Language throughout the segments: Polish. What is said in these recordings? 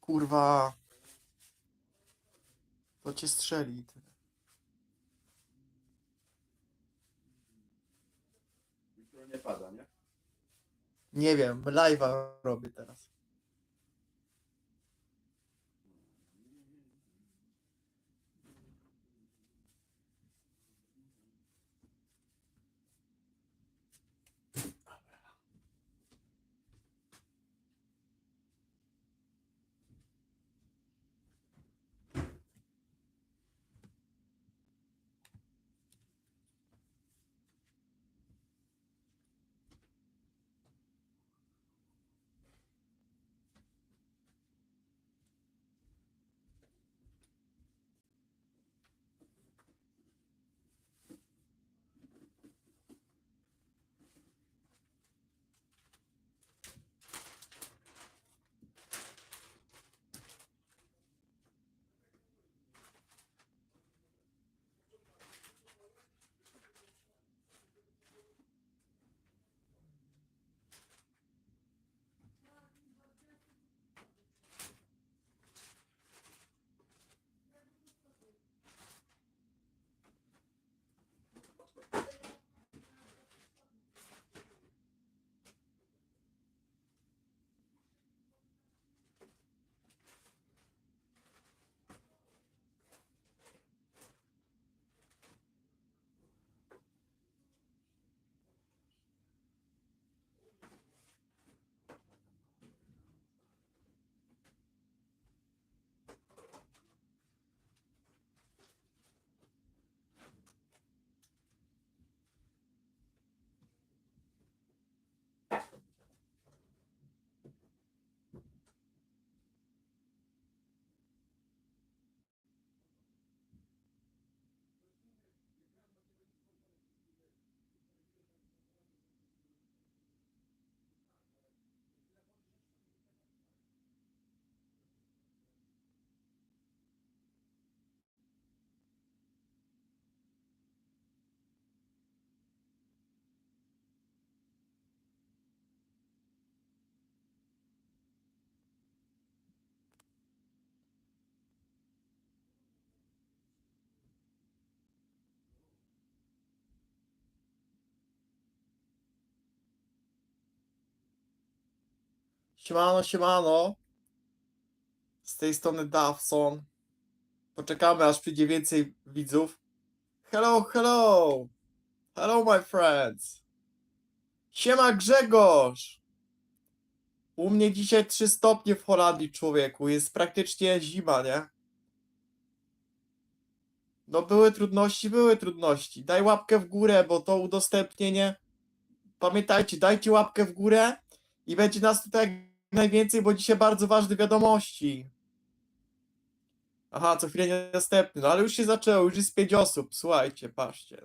Kurwa. To cię strzeli. nie pada, nie? Nie wiem, live'a robię teraz. Siemano, siemano. Z tej strony Dawson. Poczekamy aż przyjdzie więcej widzów. Hello, hello. Hello my friends. Siema Grzegorz. U mnie dzisiaj 3 stopnie w Holandii, człowieku. Jest praktycznie zima, nie? No były trudności, były trudności. Daj łapkę w górę, bo to udostępnienie. Pamiętajcie, dajcie łapkę w górę i będzie nas tutaj najwięcej, bo dzisiaj bardzo ważne wiadomości. Aha, co chwilę niedostępny, no ale już się zaczęło, już jest pięć osób, słuchajcie, patrzcie.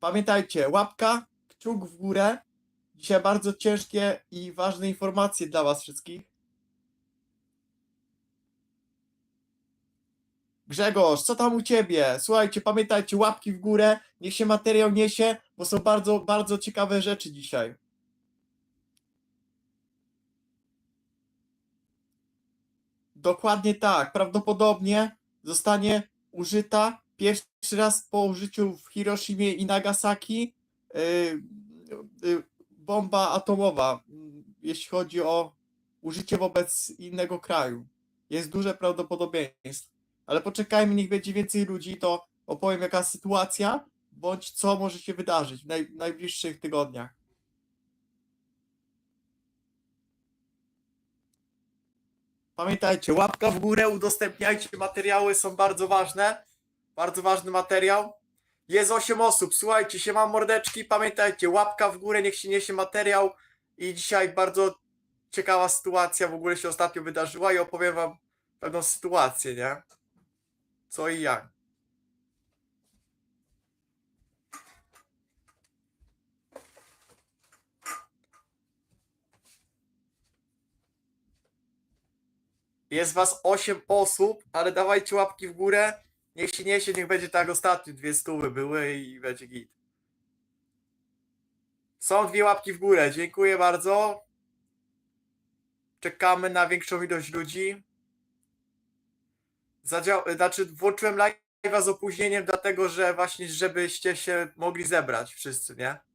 Pamiętajcie, łapka, kciuk w górę. Dzisiaj bardzo ciężkie i ważne informacje dla was wszystkich. Grzegorz, co tam u ciebie? Słuchajcie, pamiętajcie, łapki w górę, niech się materiał niesie, bo są bardzo, bardzo ciekawe rzeczy dzisiaj. Dokładnie tak. Prawdopodobnie zostanie użyta pierwszy raz po użyciu w Hiroshimie i Nagasaki yy, yy, bomba atomowa, yy, jeśli chodzi o użycie wobec innego kraju. Jest duże prawdopodobieństwo. Ale poczekajmy, niech będzie więcej ludzi, to opowiem jaka sytuacja, bądź co może się wydarzyć w naj, najbliższych tygodniach. Pamiętajcie, łapka w górę, udostępniajcie materiały, są bardzo ważne. Bardzo ważny materiał. Jest 8 osób, słuchajcie, się mam mordeczki, pamiętajcie, łapka w górę, niech się niesie materiał. I dzisiaj bardzo ciekawa sytuacja w ogóle się ostatnio wydarzyła i opowiem wam pewną sytuację, nie? Co i jak. Jest was 8 osób, ale dawajcie łapki w górę. Niech się niesie, niech będzie tak ostatnio. Dwie stówy były i będzie git. Są dwie łapki w górę. Dziękuję bardzo. Czekamy na większą ilość ludzi. zadział... znaczy włączyłem live'a z opóźnieniem, dlatego że właśnie, żebyście się mogli zebrać wszyscy, nie?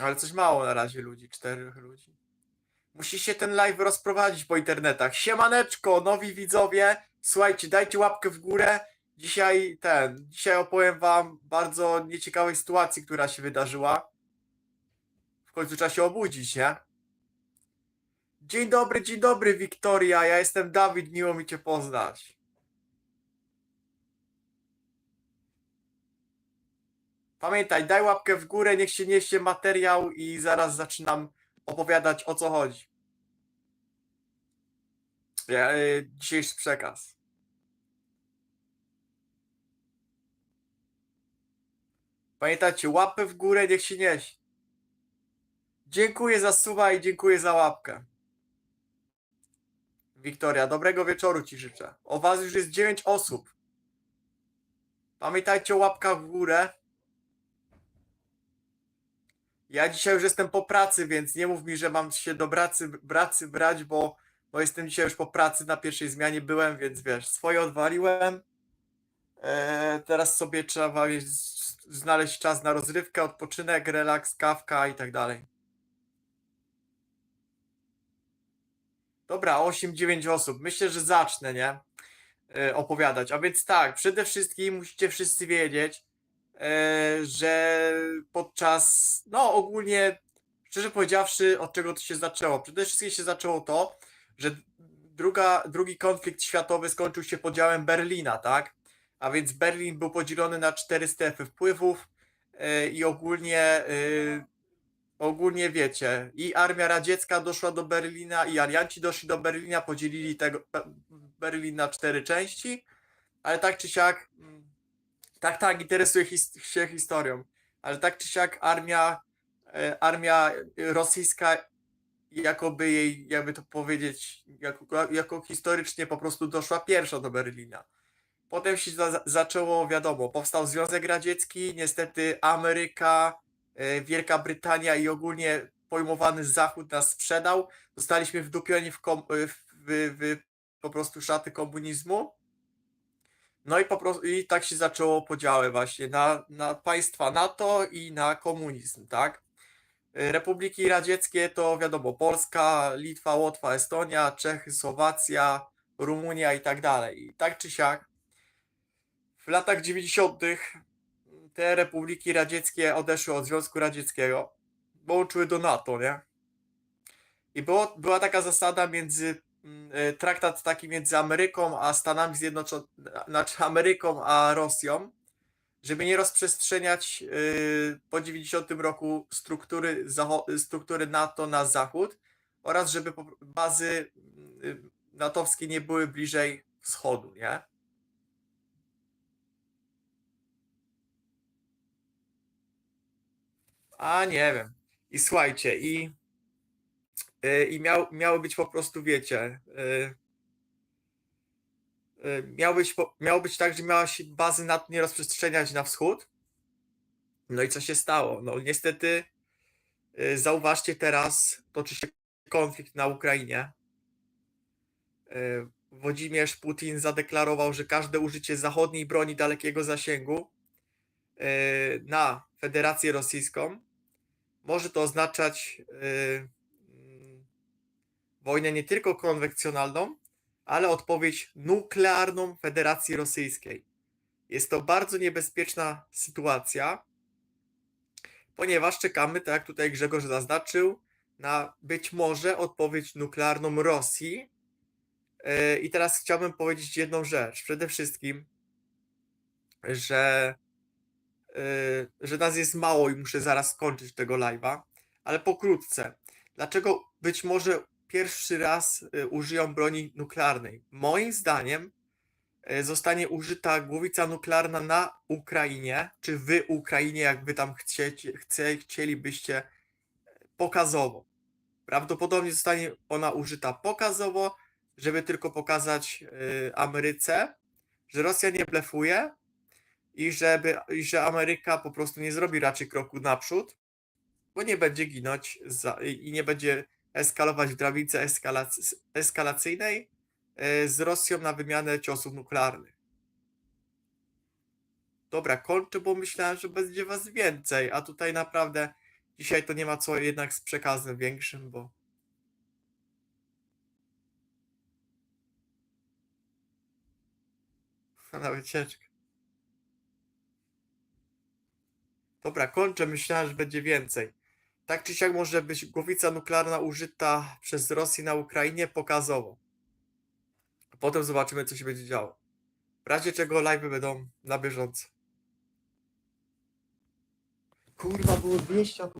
Ale coś mało na razie ludzi, czterech ludzi. Musi się ten live rozprowadzić po internetach. Siemaneczko, nowi widzowie. Słuchajcie, dajcie łapkę w górę. Dzisiaj ten, dzisiaj opowiem wam bardzo nieciekawej sytuacji, która się wydarzyła. W końcu trzeba się obudzić, nie? Dzień dobry, dzień dobry, Wiktoria. Ja jestem Dawid, miło mi cię poznać. Pamiętaj, daj łapkę w górę, niech się niesie materiał i zaraz zaczynam opowiadać o co chodzi. Ja, y, dzisiejszy przekaz. Pamiętajcie, łapę w górę, niech się niesie. Dziękuję za suba i dziękuję za łapkę. Wiktoria, dobrego wieczoru Ci życzę. O Was już jest 9 osób. Pamiętajcie o łapkach w górę. Ja dzisiaj już jestem po pracy, więc nie mów mi, że mam się do pracy, pracy brać, bo, bo jestem dzisiaj już po pracy, na pierwszej zmianie byłem, więc wiesz, swoje odwaliłem. Eee, teraz sobie trzeba znaleźć czas na rozrywkę, odpoczynek, relaks, kawka i tak dalej. Dobra, 8-9 osób. Myślę, że zacznę, nie? E, opowiadać. A więc tak, przede wszystkim musicie wszyscy wiedzieć, e, że podczas, no ogólnie, szczerze powiedziawszy, od czego to się zaczęło? Przede wszystkim się zaczęło to, że druga, drugi konflikt światowy skończył się podziałem Berlina, tak? A więc Berlin był podzielony na cztery strefy wpływów e, i ogólnie e, ogólnie wiecie, i armia radziecka doszła do Berlina, i alianci doszli do Berlina, podzielili tego Be- Berlin na cztery części, ale tak czy siak, tak, tak, interesuje his, się historią, ale tak czy siak armia, e, armia rosyjska, jakoby jej, jakby to powiedzieć, jako, jako historycznie po prostu doszła pierwsza do Berlina. Potem się za, zaczęło, wiadomo, powstał Związek Radziecki, niestety Ameryka, e, Wielka Brytania i ogólnie pojmowany Zachód nas sprzedał. Zostaliśmy wdupieni w, kom, w, w, w po prostu szaty komunizmu. No i po prostu i tak się zaczęło podziały właśnie na, na państwa NATO i na komunizm, tak? Republiki radzieckie to wiadomo Polska, Litwa, Łotwa, Estonia, Czechy, Słowacja, Rumunia i tak dalej. I tak czy siak w latach 90. te republiki radzieckie odeszły od Związku Radzieckiego, dołączyły do NATO, nie? I było, była taka zasada między, traktat taki między Ameryką a Stanami Zjednoczonymi, znaczy Ameryką a Rosją, żeby nie rozprzestrzeniać y, po 90 roku struktury, struktury NATO na zachód oraz żeby bazy y, natowskie nie były bliżej wschodu, nie? A nie wiem. I słuchajcie, i, y, i miał, miały być po prostu, wiecie, y, y, miał być, miało być tak, że miała się bazy NATO nie rozprzestrzeniać na wschód. No i co się stało? No niestety, y, zauważcie teraz, toczy się konflikt na Ukrainie. Y, Włodzimierz Putin zadeklarował, że każde użycie zachodniej broni dalekiego zasięgu y, na Federację Rosyjską może to oznaczać y, wojnę nie tylko konwencjonalną, ale odpowiedź nuklearną Federacji Rosyjskiej. Jest to bardzo niebezpieczna sytuacja, ponieważ czekamy, tak jak tutaj Grzegorz zaznaczył, na być może odpowiedź nuklearną Rosji. Yy, I teraz chciałbym powiedzieć jedną rzecz. Przede wszystkim, że, yy, że nas jest mało i muszę zaraz skończyć tego live'a, ale pokrótce. Dlaczego być może pierwszy raz yy, użyją broni nuklearnej? Moim zdaniem yy, zostanie użyta głowica nuklearna na Ukrainie, czy w Ukrainie, jak wy tam chciecie, chce, chcielibyście pokazowo. Prawdopodobnie zostanie ona użyta pokazowo, żeby tylko pokazać y, Ameryce, że Rosja nie blefuje i żeby, i że Ameryka po prostu nie zrobi raczej kroku naprzód, bo nie będzie ginąć za, i nie będzie eskalować w drabince eskalac- eskalacyjnej e, z Rosją na wymianę ciosów nuklearnych. Dobra, kończę, bo myślałem, że będzie was więcej, a tutaj naprawdę dzisiaj to nie ma co jednak z przekazem większym, bo na wycieczkę. Dobra, kończę. Myślałem, że będzie więcej. Tak czy siak może być głowica nuklearna użyta przez Rosję na Ukrainie pokazowo. Potem zobaczymy, co się będzie działo. W razie czego live będą na bieżąco. Kurwa, było 200, a tu